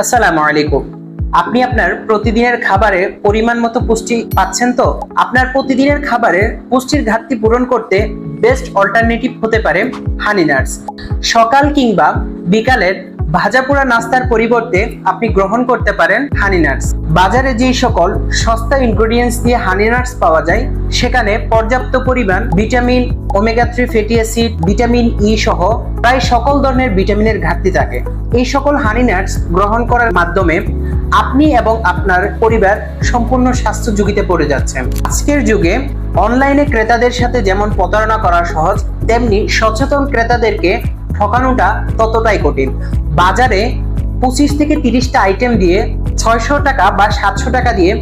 আসসালামু আলাইকুম। আপনি আপনার প্রতিদিনের খাবারে পরিমাণ মতো পুষ্টি পাচ্ছেন তো? আপনার প্রতিদিনের খাবারে পুষ্টির ঘাটতি পূরণ করতে বেস্ট অল্টারনেটিভ হতে পারে হানি নাটস সকাল কিংবা বিকালের ভাজা পোড়া নাস্তার পরিবর্তে আপনি গ্রহণ করতে পারেন হানি নাটস বাজারে যেই সকল সস্তা ইনগ্রেডিয়েন্টস দিয়ে হানি নাটস পাওয়া যায়, সেখানে পর্যাপ্ত পরিমাণ vitamin omega three fatty acid vitamin E সহ প্রায় সকল ধরনের ভিটামিনের ঘাটতি থাকে। এই সকল হানি নাটস গ্রহণ করার মাধ্যমে আপনি এবং আপনার পরিবার সম্পূর্ণ স্বাস্থ্য ঝুঁকিতে পড়ে যাচ্ছেন। আজকের যুগে অনলাইনে ক্রেতাদের সাথে যেমন প্রতারণা করা সহজ, তেমনি সচেতন ক্রেতাদেরকে ঠকানোটা ততটাই কঠিন। বাজারে পঁচিশ থেকে তিরিশটা আইটেম দিয়ে ছয়শো টাকা বা সাতশো টাকা দিয়ে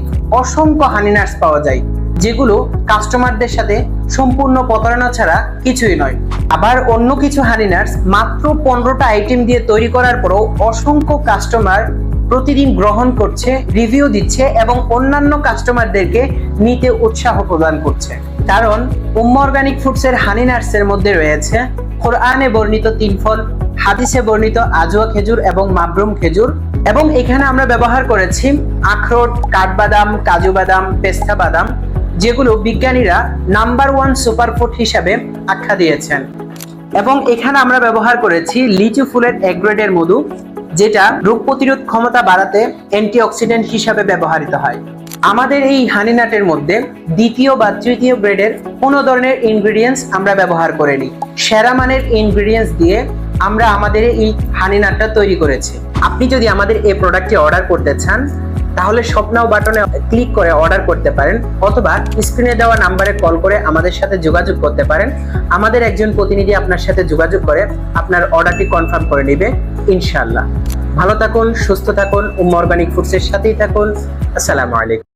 অসংখ্য হানি নাটস পাওয়া যায়, যেগুলো কাস্টমারদের সাথে সম্পূর্ণ প্রতারণা ছাড়া কিছুই নয়। আবার অন্য কিছু হানি নাটস মাত্র পনেরোটা আইটেম দিয়ে তৈরি করার পরও অসংখ্য কাস্টমার প্রতিদিন গ্রহণ করছে রিভিউ দিচ্ছে এবং অন্যান্য কাস্টমারদেরকে নিতে উৎসাহ প্রদান করছে। কারণ উম্ম অর্গানিক ফুডসের হানি নাটসের মধ্যে রয়েছে কোরআনে বর্ণিত তিন ফল, হাদিসে বর্ণিত আজওয়া খেজুর এবং মাবরুম খেজুর। এবং এখানে আমরা ব্যবহার করেছি আখরোট, কাঠবাদাম, কাজু বাদাম, পেস্তা বাদাম, যেগুলো বিজ্ঞানীরা নাম্বার ওয়ান সুপারফুড হিসাবে আখ্যা দিয়েছেন। এবং এখানে আমরা ব্যবহার করেছি লিচু ফুলের এগ্রেডের মধু, যেটা রোগ প্রতিরোধ ক্ষমতা বাড়াতে অ্যান্টিঅক্সিডেন্ট হিসাবে ব্যবহৃত হয়। আমাদের এই হানি নাটের মধ্যে দ্বিতীয় বা তৃতীয় গ্রেডের কোনো ধরনের ইনগ্রেডিয়েন্টস আমরা ব্যবহার করিনি সেরা মানের ইনগ্রেডিয়েন্টস দিয়ে আমরা আমাদের এই হানি নাটটা তৈরি করেছি। আপনি যদি আমাদের এই প্রোডাক্টটি অর্ডার করতে চান, তাহলে স্বপ্নাও বাটনে ক্লিক করে অর্ডার করতে পারেন, অথবা স্ক্রিনে দেওয়া নাম্বারে কল করে আমাদের সাথে যোগাযোগ করতে পারেন। আমাদের একজন প্রতিনিধি আপনার সাথে যোগাযোগ করে আপনার অর্ডারটি কনফার্ম করে নেবে, ইনশাআল্লাহ। ভালো থাকুন, সুস্থ থাকুন, উম অর্গানিক ফুডসের সাথেই থাকুন। আসসালামু আলাইকুম।